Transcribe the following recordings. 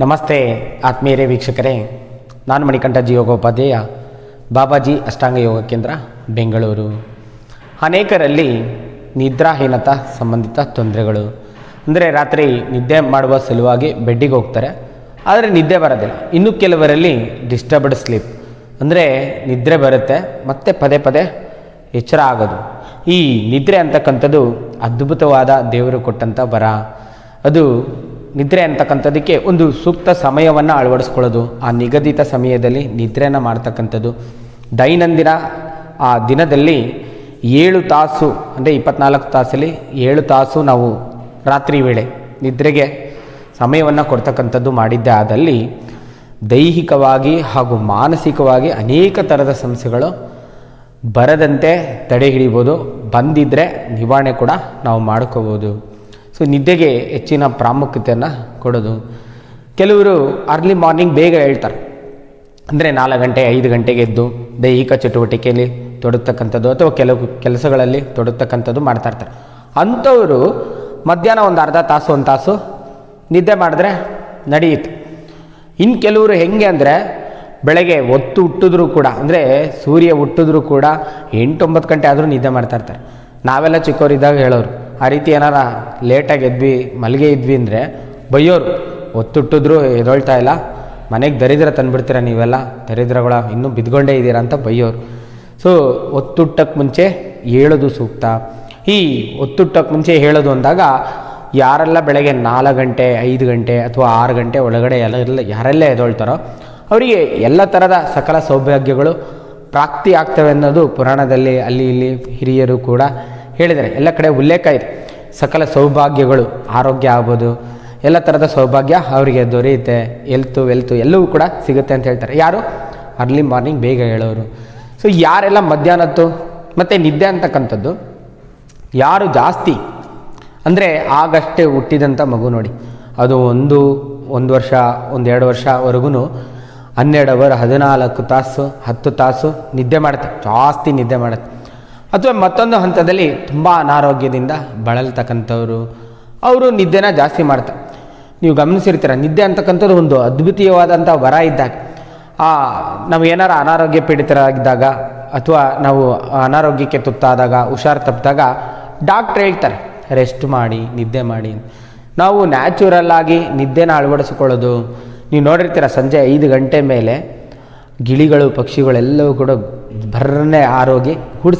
ನಮಸ್ತೆ ಆತ್ಮೀಯರೇ ವೀಕ್ಷಕರೇ, ನಾನು ಮಣಿಕಂಠ ಯೋಗೋಪಾಧ್ಯಾಯ ಬಾಬಾಜಿ ಅಷ್ಟಾಂಗ ಯೋಗ ಕೇಂದ್ರ, ಬೆಂಗಳೂರು. ಅನೇಕರಲ್ಲಿ ನಿದ್ರಾಹೀನತಾ ಸಂಬಂಧಿತ ತೊಂದರೆಗಳು. ಅಂದರೆ ರಾತ್ರಿ ನಿದ್ದೆ ಮಾಡುವ ಸಲುವಾಗಿ ಬೆಡ್ಡಿಗೆ ಹೋಗ್ತಾರೆ, ಆದರೆ ನಿದ್ದೆ ಬರೋದಿಲ್ಲ. ಇನ್ನು ಕೆಲವರಲ್ಲಿ ಡಿಸ್ಟರ್ಬ್ಡ್ ಸ್ಲೀಪ್ ಅಂದರೆ ನಿದ್ರೆ ಬರುತ್ತೆ, ಮತ್ತೆ ಪದೇ ಪದೇ ಎಚ್ಚರ ಆಗೋದು. ಈ ನಿದ್ರೆ ಅಂತಕ್ಕಂಥದ್ದು ಅದ್ಭುತವಾದ ದೇವರು ಕೊಟ್ಟಂಥ ವರ. ಅದು ನಿದ್ರೆ ಅಂತಕ್ಕಂಥದ್ದಕ್ಕೆ ಒಂದು ಸೂಕ್ತ ಸಮಯವನ್ನು ಅಳವಡಿಸ್ಕೊಳ್ಳೋದು. ಆ ನಿಗದಿತ ಸಮಯದಲ್ಲಿ ನಿದ್ರೆಯನ್ನು ಮಾಡ್ತಕ್ಕಂಥದ್ದು. ದೈನಂದಿನ ಆ ದಿನದಲ್ಲಿ ಏಳು ತಾಸು, ಅಂದರೆ ಇಪ್ಪತ್ನಾಲ್ಕು ತಾಸಲ್ಲಿ ಏಳು ತಾಸು ನಾವು ರಾತ್ರಿ ವೇಳೆ ನಿದ್ರೆಗೆ ಸಮಯವನ್ನು ಕೊಡ್ತಕ್ಕಂಥದ್ದು ಮಾಡಿದ್ದೆ. ಆದಲ್ಲಿ ದೈಹಿಕವಾಗಿ ಹಾಗೂ ಮಾನಸಿಕವಾಗಿ ಅನೇಕ ಥರದ ಸಮಸ್ಯೆಗಳು ಬರದಂತೆ ತಡೆ ಹಿಡಿಬೋದು. ಬಂದಿದ್ದರೆ ನಿವಾರಣೆ ಕೂಡ ನಾವು ಮಾಡ್ಕೋಬೋದು. ಸೊ ನಿದ್ದೆಗೆ ಹೆಚ್ಚಿನ ಪ್ರಾಮುಖ್ಯತೆಯನ್ನು ಕೊಡೋದು. ಕೆಲವರು ಅರ್ಲಿ ಮಾರ್ನಿಂಗ್ ಬೇಗ ಹೇಳ್ತಾರೆ. ಅಂದರೆ ನಾಲ್ಕು ಗಂಟೆ, ಐದು ಗಂಟೆಗೆ ಎದ್ದು ದೈಹಿಕ ಚಟುವಟಿಕೆಯಲ್ಲಿ ತೊಡಗ್ತಕ್ಕಂಥದ್ದು ಅಥವಾ ಕೆಲವು ಕೆಲಸಗಳಲ್ಲಿ ತೊಡಗ್ತಕ್ಕಂಥದ್ದು ಮಾಡ್ತಾ ಇರ್ತಾರೆ. ಅಂಥವರು ಮಧ್ಯಾಹ್ನ ಒಂದು ಅರ್ಧ ತಾಸು, ಒಂದು ತಾಸು ನಿದ್ದೆ ಮಾಡಿದ್ರೆ ನಡೆಯುತ್ತೆ. ಇನ್ನು ಕೆಲವರು ಹೆಂಗೆ ಅಂದರೆ ಬೆಳಗ್ಗೆ ಒತ್ತು ಹುಟ್ಟಿದ್ರು ಕೂಡ, ಅಂದರೆ ಸೂರ್ಯ ಹುಟ್ಟಿದ್ರೂ ಕೂಡ ಎಂಟೊಂಬತ್ತು ಗಂಟೆ ಆದರೂ ನಿದ್ದೆ ಮಾಡ್ತಾ ಇರ್ತಾರೆ. ನಾವೆಲ್ಲ ಚಿಕ್ಕವರಿದ್ದಾಗ ಹೇಳೋರು ಆ ರೀತಿ ಏನಾರ ಲೇಟಾಗಿ ಎದ್ವಿ, ಮಲಗೆ ಇದ್ವಿ ಅಂದರೆ ಬೈಯೋರು, ಒತ್ತುಟ್ಟಿದ್ರು, ಎದೊಳ್ತಾ ಇಲ್ಲ. ಮನೆಗೆ ದರಿದ್ರ ತಂದುಬಿಡ್ತೀರ ನೀವೆಲ್ಲ? ದರಿದ್ರಗಳ ಇನ್ನೂ ಬಿದ್ಕೊಂಡೇ ಇದ್ದೀರಾ ಅಂತ ಬೈಯೋರು. ಸೊ ಒತ್ತುಟ್ಟಕ್ಕೆ ಮುಂಚೆ ಹೇಳೋದು ಸೂಕ್ತ. ಈ ಒತ್ತುಟ್ಟಕ್ಕೆ ಮುಂಚೆ ಹೇಳೋದು ಅಂದಾಗ ಯಾರೆಲ್ಲ ಬೆಳಗ್ಗೆ ನಾಲ್ಕು ಗಂಟೆ, ಐದು ಗಂಟೆ ಅಥವಾ ಆರು ಗಂಟೆ ಒಳಗಡೆ ಎಲ್ಲ, ಯಾರೆಲ್ಲ ಎದೊಳ್ತಾರೋ ಅವರಿಗೆ ಎಲ್ಲ ಥರದ ಸಕಲ ಸೌಭಾಗ್ಯಗಳು ಪ್ರಾಪ್ತಿ ಆಗ್ತವೆ ಅನ್ನೋದು ಪುರಾಣದಲ್ಲಿ ಅಲ್ಲಿ ಇಲ್ಲಿ ಹಿರಿಯರು ಕೂಡ ಹೇಳಿದ್ದಾರೆ. ಎಲ್ಲ ಕಡೆ ಉಲ್ಲೇಖ ಇದೆ. ಸಕಲ ಸೌಭಾಗ್ಯಗಳು ಆರೋಗ್ಯ ಆಗ್ಬೋದು. ಎಲ್ಲ ಥರದ ಸೌಭಾಗ್ಯ ಅವರಿಗೆ ದೊರೆಯುತ್ತೆ. ಎಲ್ತು ವೆಲ್ತು ಎಲ್ಲವೂ ಕೂಡ ಸಿಗುತ್ತೆ ಅಂತ ಹೇಳ್ತಾರೆ. ಯಾರು? ಅರ್ಲಿ ಮಾರ್ನಿಂಗ್ ಬೇಗ ಹೇಳೋರು. ಸೊ ಯಾರೆಲ್ಲ ಮಧ್ಯಾಹ್ನದ್ದು ಮತ್ತು ನಿದ್ದೆ ಅಂತಕ್ಕಂಥದ್ದು, ಯಾರು ಜಾಸ್ತಿ, ಅಂದರೆ ಆಗಷ್ಟೇ ಹುಟ್ಟಿದಂಥ ಮಗು ನೋಡಿ. ಅದು ಒಂದು ಒಂದು ವರ್ಷ ಒಂದೆರಡು ವರ್ಷವರೆಗೂ ಹನ್ನೆರಡು ಅವರ್ ಹದಿನಾಲ್ಕು ತಾಸು, ಹತ್ತು ತಾಸು ನಿದ್ದೆ ಮಾಡುತ್ತೆ. ಜಾಸ್ತಿ ನಿದ್ದೆ ಮಾಡುತ್ತೆ. ಅಥವಾ ಮತ್ತೊಂದು ಹಂತದಲ್ಲಿ ತುಂಬ ಅನಾರೋಗ್ಯದಿಂದ ಬಳಲ್ತಕ್ಕಂಥವ್ರು, ಅವರು ನಿದ್ದೆನ ಜಾಸ್ತಿ ಮಾಡ್ತಾರೆ. ನೀವು ಗಮನಿಸಿರ್ತೀರ, ನಿದ್ದೆ ಅಂತಕ್ಕಂಥದ್ದು ಒಂದು ಅದ್ವಿತೀಯವಾದಂಥ ವರ ಇದ್ದಾಗ, ಆ ನಾವು ಏನಾರ ಅನಾರೋಗ್ಯ ಪೀಡಿತರಾಗಿದ್ದಾಗ ಅಥವಾ ನಾವು ಅನಾರೋಗ್ಯಕ್ಕೆ ತುತ್ತಾದಾಗ, ಹುಷಾರು ತಪ್ಪಿದಾಗ ಡಾಕ್ಟ್ರ್ ಹೇಳ್ತಾರೆ, ರೆಸ್ಟ್ ಮಾಡಿ, ನಿದ್ದೆ ಮಾಡಿ. ನಾವು ನ್ಯಾಚುರಲ್ ಆಗಿ ನಿದ್ದೆನ ಅಳವಡಿಸ್ಕೊಳ್ಳೋದು. ನೀವು ನೋಡಿರ್ತೀರ ಸಂಜೆ ಐದು ಗಂಟೆ ಮೇಲೆ ಗಿಳಿಗಳು, ಪಕ್ಷಿಗಳೆಲ್ಲವೂ ಕೂಡ ಭರ್ರನೆ ಆರೋಗಿ ಕೂಡ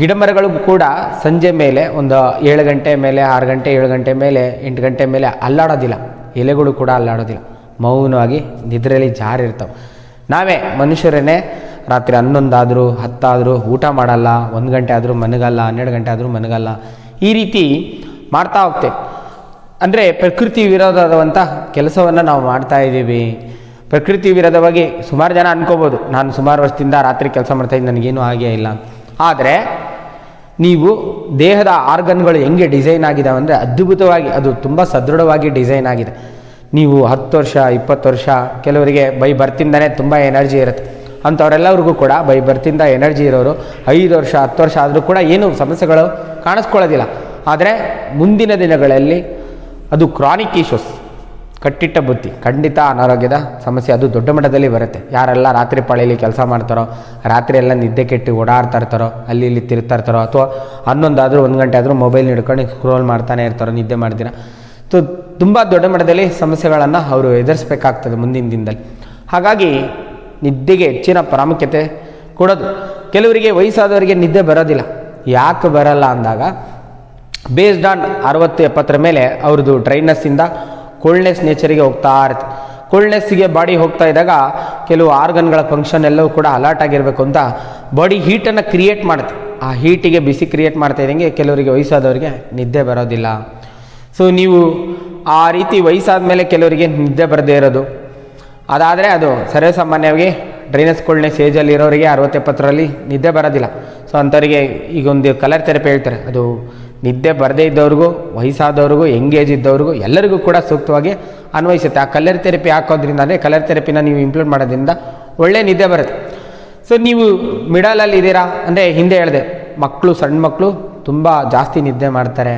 ಗಿಡ ಮರಗಳು ಕೂಡ ಸಂಜೆ ಮೇಲೆ ಒಂದು ಏಳು ಗಂಟೆ ಮೇಲೆ, ಆರು ಗಂಟೆ, ಏಳು ಗಂಟೆ ಮೇಲೆ, ಎಂಟು ಗಂಟೆ ಮೇಲೆ ಅಲ್ಲಾಡೋದಿಲ್ಲ. ಎಲೆಗಳು ಕೂಡ ಅಲ್ಲಾಡೋದಿಲ್ಲ. ಮೌನವಾಗಿ ನಿದ್ರೆಯಲ್ಲಿ ಜಾರಿರ್ತವೆ ನಾವೇ ಮನುಷ್ಯರೇನೆ, ರಾತ್ರಿ ಹನ್ನೊಂದಾದರೂ, ಹತ್ತಾದರೂ ಊಟ ಮಾಡಲ್ಲ, ಒಂದು ಗಂಟೆ ಆದರೂ ಮನಗಲ್ಲ, ಹನ್ನೆರಡು ಗಂಟೆ ಆದರೂ ಮನಗಲ್ಲ. ಈ ರೀತಿ ಮಾಡ್ತಾ ಹೋಗ್ತೇವೆ. ಅಂದರೆ ಪ್ರಕೃತಿ ವಿರೋಧವಾದಂಥ ಕೆಲಸವನ್ನು ನಾವು ಮಾಡ್ತಾ ಇದ್ದೀವಿ. ಪ್ರಕೃತಿ ವಿರೋಧವಾಗಿ ಸುಮಾರು ಜನ ಅನ್ಕೋಬೋದು. ನಾನು ಸುಮಾರು ವರ್ಷದಿಂದ ರಾತ್ರಿ ಕೆಲಸ ಮಾಡ್ತಾಯಿದ್ದೀನಿ ನನಗೇನು ಆಗೇ ಇಲ್ಲ. ಆದರೆ ನೀವು ದೇಹದ ಆರ್ಗನ್ಗಳು ಹೆಂಗೆ ಡಿಸೈನ್ ಆಗಿದಾವೆ ಅಂದರೆ ಅದ್ಭುತವಾಗಿ, ಅದು ತುಂಬ ಸದೃಢವಾಗಿ ಡಿಸೈನ್ ಆಗಿದೆ. ನೀವು ಹತ್ತು ವರ್ಷ, ಇಪ್ಪತ್ತು ವರ್ಷ ಕೆಲವರಿಗೆ ಬೈ ಬರ್ತಿಂದನೇ ತುಂಬ ಎನರ್ಜಿ ಇರುತ್ತೆ. ಅಂಥವರೆಲ್ಲರಿಗೂ ಕೂಡ ಬೈ ಬರ್ತಿಂದ ಎನರ್ಜಿ ಇರೋರು ಐದು ವರ್ಷ, ಹತ್ತು ವರ್ಷ ಆದರೂ ಕೂಡ ಏನು ಸಮಸ್ಯೆಗಳು ಕಾಣಿಸ್ಕೊಳ್ಳೋದಿಲ್ಲ. ಆದರೆ ಮುಂದಿನ ದಿನಗಳಲ್ಲಿ ಅದು ಕ್ರಾನಿಕ್ ಇಶ್ಯೂಸ್. ಕಟ್ಟಿಟ್ಟ ಬುತ್ತಿ ಖಂಡಿತ ಅನಾರೋಗ್ಯದ ಸಮಸ್ಯೆ ಅದು ದೊಡ್ಡ ಮಟ್ಟದಲ್ಲಿ ಬರುತ್ತೆ. ಯಾರೆಲ್ಲ ರಾತ್ರಿ ಪಾಳಿಯಲ್ಲಿ ಕೆಲಸ ಮಾಡ್ತಾರೋ, ರಾತ್ರಿ ಎಲ್ಲ ನಿದ್ದೆ ಕೆಟ್ಟು ಓಡಾಡ್ತಾ ಇರ್ತಾರೋ, ಅಲ್ಲಿ ಇಲ್ಲಿ ತಿರುತ್ತಾ ಇರ್ತಾರೋ, ಅಥವಾ ಹನ್ನೊಂದಾದರೂ ಒಂದು ಗಂಟೆ ಆದರೂ ಮೊಬೈಲ್ ಹಿಡ್ಕೊಂಡು ಸ್ಕ್ರೋಲ್ ಮಾಡ್ತಾನೆ ಇರ್ತಾರೋ, ನಿದ್ದೆ ಮಾಡ್ದಿರ ಸೊ ತುಂಬ ದೊಡ್ಡ ಮಟ್ಟದಲ್ಲಿ ಸಮಸ್ಯೆಗಳನ್ನು ಅವರು ಎದುರಿಸಬೇಕಾಗ್ತದೆ ಮುಂದಿನ ದಿನದಲ್ಲಿ. ಹಾಗಾಗಿ ನಿದ್ದೆಗೆ ಹೆಚ್ಚಿನ ಪ್ರಾಮುಖ್ಯತೆ ಕೊಡೋದು. ಕೆಲವರಿಗೆ ವಯಸ್ಸಾದವರಿಗೆ ನಿದ್ದೆ ಬರೋದಿಲ್ಲ. ಯಾಕೆ ಬರಲ್ಲ ಅಂದಾಗ ಬೇಸ್ಡ್ ಆನ್ ಅರವತ್ತು ಎಪ್ಪತ್ತರ ಮೇಲೆ ಅವ್ರದ್ದು ಡ್ರೈನೆಸ್ಸಿಂದ ಕೋಲ್ಡ್ನೆಸ್ ನೇಚರಿಗೆ ಹೋಗ್ತಾ ಇರುತ್ತೆ. ಕೋಲ್ಡ್ನೆಸ್ಸಿಗೆ ಬಾಡಿ ಹೋಗ್ತಾ ಇದ್ದಾಗ ಕೆಲವು ಆರ್ಗನ್ಗಳ ಫಂಕ್ಷನ್ ಎಲ್ಲವೂ ಕೂಡ ಅಲರ್ಟ್ ಆಗಿರಬೇಕು ಅಂತ ಬಾಡಿ ಹೀಟನ್ನು ಕ್ರಿಯೇಟ್ ಮಾಡುತ್ತೆ. ಆ ಹೀಟಿಗೆ ಬಿಸಿ ಕ್ರಿಯೇಟ್ ಮಾಡ್ತಾ ಇದ್ದಂಗೆ ಕೆಲವರಿಗೆ ವಯಸ್ಸಾದವರಿಗೆ ನಿದ್ದೆ ಬರೋದಿಲ್ಲ. ಸೊ ನೀವು ಆ ರೀತಿ ವಯಸ್ಸಾದ ಮೇಲೆ ಕೆಲವರಿಗೆ ನಿದ್ದೆ ಬರದೇ ಇರೋದು. ಅದಾದರೆ ಅದು ಸರ್ವೇಸಾಮಾನ್ಯವಾಗಿ ಡ್ರೈನೆಸ್ ಕೋಲ್ಡ್ನೆಸ್ ಏಜಲ್ಲಿ ಇರೋರಿಗೆ ಅರವತ್ತೆಪ್ಪತ್ತರಲ್ಲಿ ನಿದ್ದೆ ಬರೋದಿಲ್ಲ. ಸೊ ಅಂಥವರಿಗೆ ಈಗ ಒಂದು ಕಲರ್ ಥೆರಪಿ ಹೇಳ್ತಾರೆ. ಅದು ನಿದ್ದೆ ಬರದೇ ಇದ್ದವ್ರಿಗೂ, ವಯಸ್ಸಾದವ್ರಿಗೂ ಎಂಗೇಜ್ ಇದ್ದವ್ರಿಗೂ ಎಲ್ಲರಿಗೂ ಕೂಡ ಸೂಕ್ತವಾಗಿ ಅನ್ವಯಿಸುತ್ತೆ. ಆ ಕಲರ್ ಥೆರಪಿ ಹಾಕೋದ್ರಿಂದ ಅಂದರೆ ಕಲರ್ ಥೆರಪಿನ ನೀವು ಇಂಪ್ಲಿಮೆಂಟ್ ಮಾಡೋದ್ರಿಂದ ಒಳ್ಳೆ ನಿದ್ದೆ ಬರುತ್ತೆ. ಸೊ ನೀವು ಮಿಡಲಲ್ಲಿ ಇದ್ದೀರಾ? ಅಂದರೆ ಹಿಂದೆ ಹೇಳಿದೆ ಮಕ್ಕಳು ಸಣ್ಣ ಮಕ್ಕಳು ತುಂಬ ಜಾಸ್ತಿ ನಿದ್ದೆ ಮಾಡ್ತಾರೆ.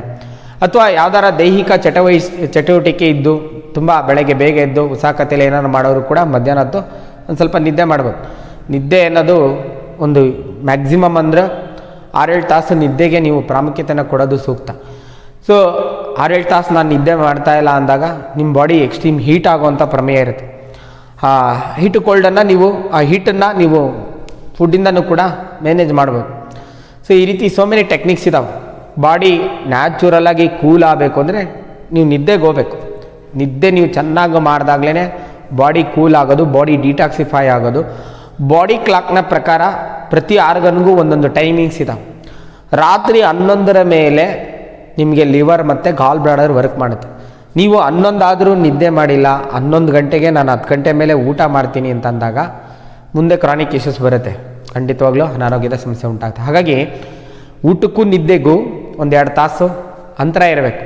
ಅಥವಾ ಯಾವ್ದಾರ ದೈಹಿಕ ಚಟವಹಿಸ್ ಚಟುವಟಿಕೆ ಇದ್ದು, ತುಂಬ ಬೆಳಗ್ಗೆ ಬೇಗ ಎದ್ದು ಉಸಾಕತೆಯಲ್ಲಿ ಏನಾದ್ರು ಮಾಡೋರು ಕೂಡ ಮಧ್ಯಾಹ್ನ ಹೊತ್ತು ಒಂದು ಸ್ವಲ್ಪ ನಿದ್ದೆ ಮಾಡ್ಬೋದು. ನಿದ್ದೆ ಅನ್ನೋದು ಒಂದು ಮ್ಯಾಕ್ಸಿಮಮ್ ಅಂದ್ರೆ ಆರೇಳು ತಾಸು ನಿದ್ದೆಗೆ ನೀವು ಪ್ರಾಮುಖ್ಯತೆನ ಕೊಡೋದು ಸೂಕ್ತ. ಸೊ ಆರೇಳು ತಾಸು ನಾನು ನಿದ್ದೆ ಮಾಡ್ತಾ ಇಲ್ಲ ಅಂದಾಗ ನಿಮ್ಮ ಬಾಡಿ ಎಕ್ಸ್ಟ್ರೀಮ್ ಹೀಟ್ ಆಗುವಂಥ ಪ್ರಮೇಯ ಇರುತ್ತೆ. ಆ ಹೀಟು ಕೋಲ್ಡನ್ನು ನೀವು, ಆ ಹೀಟನ್ನು ನೀವು ಫುಡ್ಡಿಂದನೂ ಕೂಡ ಮ್ಯಾನೇಜ್ ಮಾಡ್ಬೋದು. ಸೊ ಈ ರೀತಿ ಸೋ ಮೆನಿ ಟೆಕ್ನಿಕ್ಸ್ ಇದಾವೆ. ಬಾಡಿ ನ್ಯಾಚುರಲಾಗಿ ಕೂಲ್ ಆಗಬೇಕು ಅಂದರೆ ನೀವು ನಿದ್ದೆಗೆ ಹೋಗ್ಬೇಕು. ನಿದ್ದೆ ನೀವು ಚೆನ್ನಾಗಿ ಮಾಡಿದಾಗ್ಲೇ ಬಾಡಿ ಕೂಲ್ ಆಗೋದು ಬಾಡಿ ಡಿಟಾಕ್ಸಿಫೈ ಆಗೋದು. ಬಾಡಿ ಕ್ಲಾಕ್ನ ಪ್ರಕಾರ ಪ್ರತಿ ಆರ್ಗನ್ಗೂ ಒಂದೊಂದು ಟೈಮಿಂಗ್ಸ್ ಇದೆ ರಾತ್ರಿ ಹನ್ನೊಂದರ ಮೇಲೆ ನಿಮಗೆ ಲಿವರ್ ಮತ್ತು ಗಾಲ್ ಬ್ಲಾಡರ್ ವರ್ಕ್ ಮಾಡುತ್ತೆ. ನೀವು ಹನ್ನೊಂದಾದರೂ ನಿದ್ದೆ ಮಾಡಿಲ್ಲ, ಹನ್ನೊಂದು ಗಂಟೆಗೆ ನಾನು ಹತ್ತು ಗಂಟೆ ಮೇಲೆ ಊಟ ಮಾಡ್ತೀನಿ ಅಂತ ಅಂದಾಗ ಮುಂದೆ ಕ್ರಾನಿಕ್ ಇಶ್ಯೂಸ್ ಬರುತ್ತೆ. ಖಂಡಿತವಾಗ್ಲೂ ಅನಾರೋಗ್ಯದ ಸಮಸ್ಯೆ ಉಂಟಾಗುತ್ತೆ. ಹಾಗಾಗಿ ಊಟಕ್ಕೂ ನಿದ್ದೆಗೂ ಒಂದೆರಡು ತಾಸು ಅಂತರ ಇರಬೇಕು.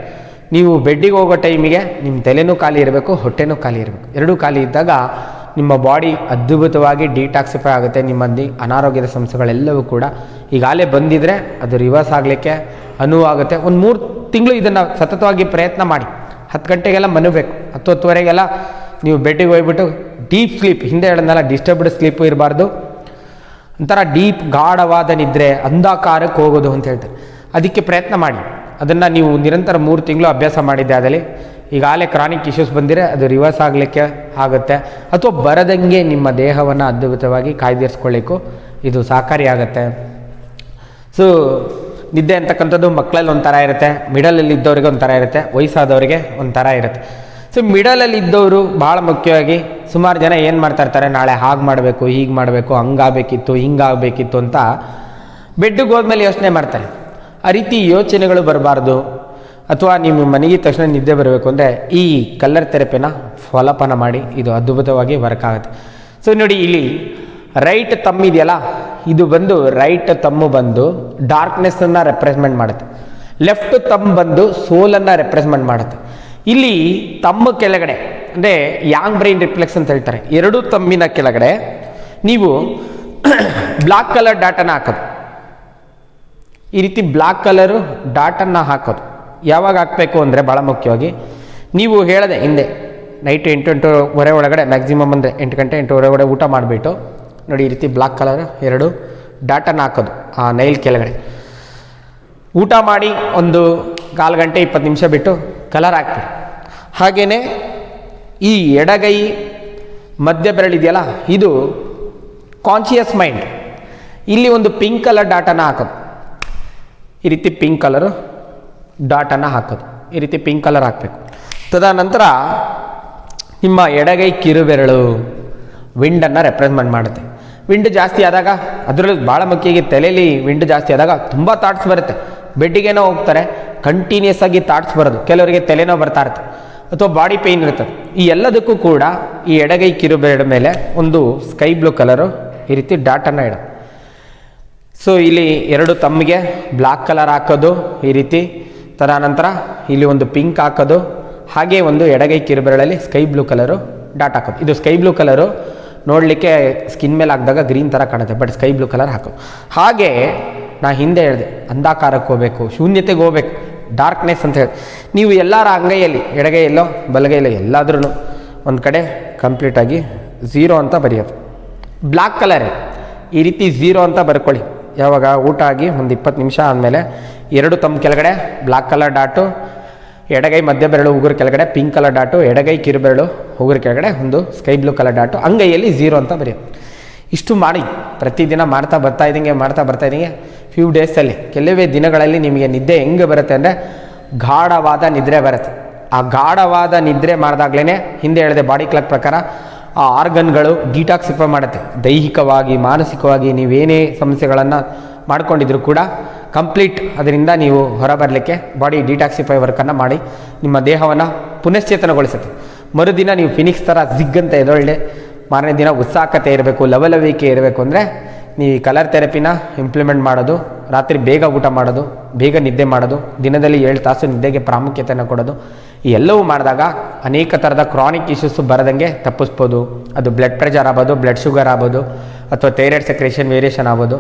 ನೀವು ಬೆಡ್ಡಿಗೆ ಹೋಗೋ ಟೈಮಿಗೆ ನಿಮ್ಮ ತಲೆನೂ ಖಾಲಿ ಇರಬೇಕು, ಹೊಟ್ಟೆನೂ ಖಾಲಿ ಇರಬೇಕು. ಎರಡೂ ಖಾಲಿ ಇದ್ದಾಗ ನಿಮ್ಮ ಬಾಡಿ ಅದ್ಭುತವಾಗಿ ಡಿಟಾಕ್ಸಿಫೈ ಆಗುತ್ತೆ ನಿಮ್ಮಲ್ಲಿ ಅನಾರೋಗ್ಯದ ಸಮಸ್ಯೆಗಳೆಲ್ಲವೂ ಕೂಡ ಈಗಾಗಲೇ ಬಂದಿದ್ರೆ ಅದು ರಿವರ್ಸ್ ಆಗಲಿಕ್ಕೆ ಅನುವಾಗುತ್ತೆ ಒಂದು ಮೂರು ತಿಂಗಳು ಇದನ್ನು ಸತತವಾಗಿ ಪ್ರಯತ್ನ ಮಾಡಿ. ಹತ್ತು ಗಂಟೆಗೆಲ್ಲ ಮನಬೇಕು. ಹತ್ತು ಹತ್ತುವರೆಗೆಲ್ಲ ನೀವು ಬೆಡ್ಡಿಗೆ ಹೋಗ್ಬಿಟ್ಟು ಡೀಪ್ ಸ್ಲೀಪ್ ಹಿಂದೆ ಹೇಳಿದ್ನಲ್ಲ ಡಿಸ್ಟರ್ಬ್ಡ್ ಸ್ಲೀಪು ಇರಬಾರ್ದು. ಒಂಥರ ಡೀಪ್ ಗಾಢವಾದ ನಿದ್ರೆ, ಅಂಧಕಾರಕ್ಕೆ ಹೋಗೋದು ಅಂತ ಹೇಳ್ತಾರೆ. ಅದಕ್ಕೆ ಪ್ರಯತ್ನ ಮಾಡಿ. ಅದನ್ನು ನೀವು ನಿರಂತರ ಮೂರು ತಿಂಗಳು ಅಭ್ಯಾಸ ಮಾಡಿದ್ದೆ ಅದರಲ್ಲಿ. ಈಗಾಗಲೇ ಕ್ರಾನಿಕ್ ಇಶ್ಯೂಸ್ ಬಂದಿರೆ ಅದು ರಿವರ್ಸ್ ಆಗಲಿಕ್ಕೆ ಆಗುತ್ತೆ. ಅಥವಾ ಬರದಂಗೆ ನಿಮ್ಮ ದೇಹವನ್ನು ಅದ್ಭುತವಾಗಿ ಕಾಯ್ದಿರಿಸ್ಕೊಳ್ಳಿಕ್ಕೂ ಇದು ಸಹಕಾರಿಯಾಗುತ್ತೆ ಸೊ ನಿದ್ದೆ ಅಂತಕ್ಕಂಥದ್ದು ಮಕ್ಕಳಲ್ಲಿ ಒಂಥರ ಇರುತ್ತೆ ಮಿಡಲಲ್ಲಿ ಇದ್ದವ್ರಿಗೆ ಒಂಥರ ಇರುತ್ತೆ, ವಯಸ್ಸಾದವರಿಗೆ ಒಂಥರ ಇರುತ್ತೆ. ಸೊ ಮಿಡಲಲ್ಲಿ ಇದ್ದವರು ಭಾಳ ಮುಖ್ಯವಾಗಿ ಸುಮಾರು ಜನ ಏನು ಮಾಡ್ತಾ ಇರ್ತಾರೆ, ನಾಳೆ ಹಾಗೆ ಮಾಡಬೇಕು, ಹೀಗೆ ಮಾಡಬೇಕು, ಹಂಗಾಗಬೇಕಿತ್ತು, ಹಿಂಗಾಗಬೇಕಿತ್ತು ಅಂತ ಬೆಡ್ಡಿಗೆ ಹೋದ್ಮೇಲೆ ಯೋಚನೆ ಮಾಡ್ತಾರೆ. ಆ ರೀತಿ ಯೋಚನೆಗಳು ಬರಬಾರ್ದು. ಅಥವಾ ನಿಮ್ಮ ಮನೆಗೆ ತಕ್ಷಣ ನಿದ್ದೆ ಬರಬೇಕು ಅಂದರೆ ಈ ಕಲ್ಲರ್ ಥೆರಪಿನ ಫಲಪನ ಮಾಡಿ ಇದು ಅದ್ಭುತವಾಗಿ ವರ್ಕ್ ಆಗುತ್ತೆ. ಸೊ ನೋಡಿ ಇಲ್ಲಿ ರೈಟ್ ತಮ್ಮಿದೆಯಲ್ಲ ಇದು ಬಂದು ರೈಟ್ ತಮ್ಮು ಬಂದು ಡಾರ್ಕ್ನೆಸ್ಸನ್ನು ರೆಪ್ರೆಸೆಂಟ್ ಮಾಡುತ್ತೆ. ಲೆಫ್ಟ್ ತಮ್ಮ ಬಂದು ಸೋಲನ್ನು ರೆಪ್ರೆಸೆಂಟ್ ಮಾಡುತ್ತೆ. ಇಲ್ಲಿ ತಮ್ಮ ಕೆಳಗಡೆ, ಅಂದರೆ ಯಾಂಗ್ ಬ್ರೈನ್ ರಿಫ್ಲೆಕ್ಸ್ ಅಂತ ಹೇಳ್ತಾರೆ. ಎರಡು ತಮ್ಮಿನ ಕೆಳಗಡೆ ನೀವು ಬ್ಲಾಕ್ ಕಲರ್ ಡಾಟನ್ನು ಹಾಕೋದು. ಈ ರೀತಿ ಬ್ಲಾಕ್ ಕಲರು ಡಾಟನ್ನು ಹಾಕೋದು. ಯಾವಾಗ ಹಾಕಬೇಕು ಅಂದರೆ ಭಾಳ ಮುಖ್ಯವಾಗಿ ನೀವು ಹೇಳದೆ ಹಿಂದೆ ನೈಟ್ ಎಂಟು ಎಂಟೂವರೆ ಒಳಗಡೆ ಮ್ಯಾಕ್ಸಿಮಮ್ ಅಂದರೆ ಎಂಟು ಗಂಟೆ ಎಂಟೂವರೆ ಒಳಗಡೆ ಊಟ ಮಾಡಿಬಿಟ್ಟು ನೋಡಿ ಈ ರೀತಿ ಬ್ಲಾಕ್ ಕಲರ್ ಎರಡು ಡಾಟನ್ನು ಹಾಕೋದು ಆ ನೈಲ್ ಕೆಳಗಡೆ. ಊಟ ಮಾಡಿ ಒಂದು ಕಾಲು ಗಂಟೆ ಇಪ್ಪತ್ತು ನಿಮಿಷ ಬಿಟ್ಟು ಕಲರ್ ಹಾಕ್ತೀವಿ ಹಾಗೆಯೇ ಈ ಎಡಗೈ ಮಧ್ಯ ಬೆರಳಿದೆಯಲ್ಲ ಇದು ಕಾನ್ಷಿಯಸ್ ಮೈಂಡ್ ಇಲ್ಲಿ ಒಂದು ಪಿಂಕ್ ಕಲರ್ ಡಾಟನ ಹಾಕೋದು. ಈ ರೀತಿ ಪಿಂಕ್ ಕಲರು ಡಾಟನ್ನು ಹಾಕೋದು. ಈ ರೀತಿ ಪಿಂಕ್ ಕಲರ್ ಹಾಕಬೇಕು. ತದನಂತರ ನಿಮ್ಮ ಎಡಗೈ ಕಿರುಬೆರಳು ವಿಂಡನ್ನು ರೆಪ್ರೆಸೆಂಟ್ ಮಾಡುತ್ತೆ. ವಿಂಡ್ ಜಾಸ್ತಿ ಆದಾಗ ಅದರಲ್ಲೂ ಭಾಳ ಮುಖ್ಯವಾಗಿ ತಲೆಯಲ್ಲಿ ವಿಂಡ್ ಜಾಸ್ತಿ ಆದಾಗ ತುಂಬ ಥಾಟ್ಸ್ ಬರುತ್ತೆ. ಬೆಡ್ಡಿಗೇನೋ ಹೋಗ್ತಾರೆ ಕಂಟಿನ್ಯೂಸ್ ಆಗಿ ಥಾಟ್ಸ್ ಬರೋದು. ಕೆಲವರಿಗೆ ತಲೆನೋ ಬರ್ತಾ ಇರುತ್ತೆ. ಅಥವಾ ಬಾಡಿ ಪೇಯ್ನ್ ಇರುತ್ತೆ ಈ ಎಲ್ಲದಕ್ಕೂ ಕೂಡ ಈ ಎಡಗೈ ಕಿರುಬೆರಳ ಮೇಲೆ ಒಂದು ಸ್ಕೈ ಬ್ಲೂ ಕಲರು ಈ ರೀತಿ ಡಾಟನ್ನು ಇಡೋದು. ಸೊ ಇಲ್ಲಿ ಎರಡು ತಮ್ಮಿಗೆ ಬ್ಲಾಕ್ ಕಲರ್ ಹಾಕೋದು ಈ ರೀತಿ. ತದನಂತರ ಇಲ್ಲಿ ಒಂದು ಪಿಂಕ್ ಹಾಕೋದು, ಹಾಗೆ ಒಂದು ಎಡಗೈ ಕಿರುಬೆರಳಲ್ಲಿ ಸ್ಕೈ ಬ್ಲೂ ಕಲರು ಡಾಟ್ ಹಾಕೋದು. ಇದು ಸ್ಕೈ ಬ್ಲೂ ಕಲರು ನೋಡಲಿಕ್ಕೆ ಸ್ಕಿನ್ ಮೇಲೆ ಹಾಕಿದಾಗ ಗ್ರೀನ್ ಥರ ಕಾಣುತ್ತೆ ಬಟ್ ಸ್ಕೈ ಬ್ಲೂ ಕಲರ್ ಹಾಕೋದು. ಹಾಗೆ ನಾ ಹಿಂದೆ ಹೇಳಿದೆ, ಅಂಧಕಾರಕ್ಕೆ ಹೋಗಬೇಕು, ಶೂನ್ಯತೆಗೆ ಹೋಗ್ಬೇಕು ಡಾರ್ಕ್ನೆಸ್ ಅಂತ ಹೇಳಿ ನೀವು ಎಲ್ಲರ ಅಂಗೈಯಲ್ಲಿ ಎಡಗೈಯಲ್ಲೋ, ಬಲಗೈಯಲ್ಲೋ ಎಲ್ಲಾದ್ರೂ ಒಂದು ಕಡೆ ಕಂಪ್ಲೀಟಾಗಿ ಝೀರೋ ಅಂತ ಬರೆಯೋದು. ಬ್ಲ್ಯಾಕ್ ಕಲರ್ ಈ ರೀತಿ ಝೀರೋ ಅಂತ ಬರ್ಕೊಳ್ಳಿ. ಯಾವಾಗ ಊಟ ಆಗಿ ಒಂದು ಇಪ್ಪತ್ತು ನಿಮಿಷ ಆದಮೇಲೆ ಎರಡು ತಮ್ಮ ಕೆಳಗಡೆ ಬ್ಲ್ಯಾಕ್ ಕಲರ್ ಡಾಟು ಎಡಗೈ, ಮಧ್ಯ ಬೆರಳು, ಉಗುರು ಕೆಳಗಡೆ ಪಿಂಕ್ ಕಲರ್ ಡಾಟು ಎಡಗೈ ಕಿರುಬೆರಳು ಉಗುರು ಕೆಳಗಡೆ, ಒಂದು ಸ್ಕೈ ಬ್ಲೂ ಕಲರ್ ಡಾಟು ಅಂಗೈಯಲ್ಲಿ ಝೀರೋ ಅಂತ ಬರೆಯೋದು ಇಷ್ಟು ಮಾಡಿ, ಪ್ರತಿದಿನ ಮಾಡ್ತಾ ಬರ್ತಾ ಇದ್ದಂಗೆ, ಮಾಡ್ತಾ ಬರ್ತಾ ಇದ್ದಂಗೆ ಫ್ಯೂ ಡೇಸಲ್ಲಿ ಕೆಲವೇ ದಿನಗಳಲ್ಲಿ ನಿಮಗೆ ನಿದ್ದೆ ಹೆಂಗೆ ಬರುತ್ತೆ ಅಂದರೆ, ಗಾಢವಾದ ನಿದ್ರೆ ಬರುತ್ತೆ. ಆ ಗಾಢವಾದ ನಿದ್ರೆ ಮಾಡಿದಾಗ್ಲೇ ಹಿಂದೆ ಹೇಳಿದೆ ಬಾಡಿ ಕ್ಲಾಕ್ ಪ್ರಕಾರ, ಆ ಆರ್ಗನ್ಗಳು ಡಿಟಾಕ್ಸಿಫೈ ಮಾಡುತ್ತೆ. ದೈಹಿಕವಾಗಿ, ಮಾನಸಿಕವಾಗಿ ನೀವೇನೇ ಸಮಸ್ಯೆಗಳನ್ನು ಮಾಡ್ಕೊಂಡಿದ್ರು ಕೂಡ ಕಂಪ್ಲೀಟ್ ಅದರಿಂದ ನೀವು ಹೊರಬರಲಿಕ್ಕೆ ಬಾಡಿ ಡಿಟಾಕ್ಸಿಫೈ ವರ್ಕನ್ನು ಮಾಡಿ ನಿಮ್ಮ ದೇಹವನ್ನು ಪುನಶ್ಚೇತನಗೊಳಿಸುತ್ತೆ. ಮರುದಿನ ನೀವು ಫಿನಿಕ್ಸ್ ಥರ ಜಿಗ್ಗಂತ ಎದೊಳ್ಳೆ, ಮಾರನೇ ದಿನ ಉತ್ಸಾಹಕತೆ ಇರಬೇಕು, ಲವಲವಿಕೆ ಇರಬೇಕು ಅಂದರೆ ನೀವು ಈ ಕಲರ್ ಥೆರಪಿನ ಇಂಪ್ಲಿಮೆಂಟ್ ಮಾಡೋದು, ರಾತ್ರಿ ಬೇಗ ಊಟ ಮಾಡೋದು, ಬೇಗ ನಿದ್ದೆ ಮಾಡೋದು, ದಿನದಲ್ಲಿ ಏಳು ತಾಸು ನಿದ್ದೆಗೆ ಪ್ರಾಮುಖ್ಯತೆಯನ್ನು ಕೊಡೋದು, ಈ ಎಲ್ಲವೂ ಮಾಡಿದಾಗ ಅನೇಕ ಥರದ ಕ್ರಾನಿಕ್ ಇಶ್ಯೂಸು ಬರದಂಗೆ ತಪ್ಪಿಸ್ಬೋದು. ಅದು ಬ್ಲಡ್ ಪ್ರೆಷರ್ ಆಗ್ಬೋದು ಬ್ಲಡ್ ಶುಗರ್ ಆಗ್ಬೋದು ಅಥವಾ ಥೈರಾಯ್ಡ್ ಸೆಕ್ರೇಷನ್ ವೇರಿಯೇಷನ್ ಆಗ್ಬೋದು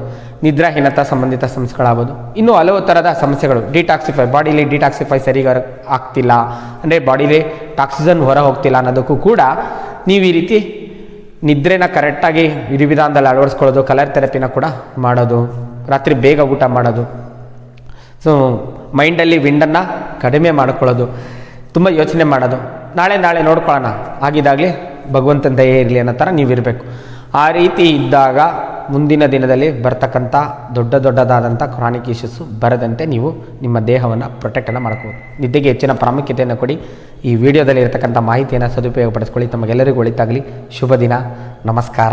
ನಿದ್ರಾಹೀನತಾ ಸಂಬಂಧಿತ ಸಮಸ್ಯೆಗಳಾಗ್ಬೋದು ಇನ್ನೂ ಹಲವು ಥರದ ಸಮಸ್ಯೆಗಳು ಡಿಟಾಕ್ಸಿಫೈ ಬಾಡಿಲಿ ಡಿಟಾಕ್ಸಿಫೈ ಸರಿಗ ಆಗ್ತಿಲ್ಲ, ಅಂದರೆ ಬಾಡಿಲಿ ಟಾಕ್ಸಿಜನ್ ಹೊರ ಹೋಗ್ತಿಲ್ಲ ಅನ್ನೋದಕ್ಕೂ ಕೂಡ ನೀವು ಈ ರೀತಿ ನಿದ್ರೆನ ಕರೆಕ್ಟಾಗಿ ವಿಧಿವಿಧಾನದಲ್ಲಿ ಅಳವಡಿಸ್ಕೊಳ್ಳೋದು ಕಲರ್ ಥೆರಪಿನ ಕೂಡ ಮಾಡೋದು, ರಾತ್ರಿ ಬೇಗ ಊಟ ಮಾಡೋದು. ಸೊ ಮೈಂಡಲ್ಲಿ ವಿಂಡನ್ನು ಕಡಿಮೆ ಮಾಡ್ಕೊಳ್ಳೋದು, ತುಂಬ ಯೋಚನೆ ಮಾಡೋದು. ನಾಳೆ ನಾಳೆ ನೋಡ್ಕೊಳ್ಳೋಣ. ಆಗಿದ್ದಾಗಲಿ ಭಗವಂತನ ದಯೆ ಇರಲಿ ಅನ್ನೋ ಥರ ನೀವಿರಬೇಕು. ಆ ರೀತಿ ಇದ್ದಾಗ ಮುಂದಿನ ದಿನದಲ್ಲಿ ಬರ್ತಕ್ಕಂಥ ದೊಡ್ಡ ದೊಡ್ಡದಾದಂಥ ಕ್ರಾನಿಕ್ ಇಶ್ಯೂಸು ಬರದಂತೆ ನೀವು ನಿಮ್ಮ ದೇಹವನ್ನು ಪ್ರೊಟೆಕ್ಟನ್ನು ಮಾಡ್ಕೋಬೋದು. ನಿದ್ದೆಗೆ ಹೆಚ್ಚಿನ ಪ್ರಾಮುಖ್ಯತೆಯನ್ನು ಕೊಡಿ. ಈ ವಿಡಿಯೋದಲ್ಲಿ ಇರತಕ್ಕಂಥ ಮಾಹಿತಿಯನ್ನು ಸದುಪಯೋಗಪಡಿಸ್ಕೊಳ್ಳಿ. ತಮಗೆಲ್ಲರಿಗೂ ಒಳಿತಾಗಲಿ. ಶುಭ ದಿನ. ನಮಸ್ಕಾರ.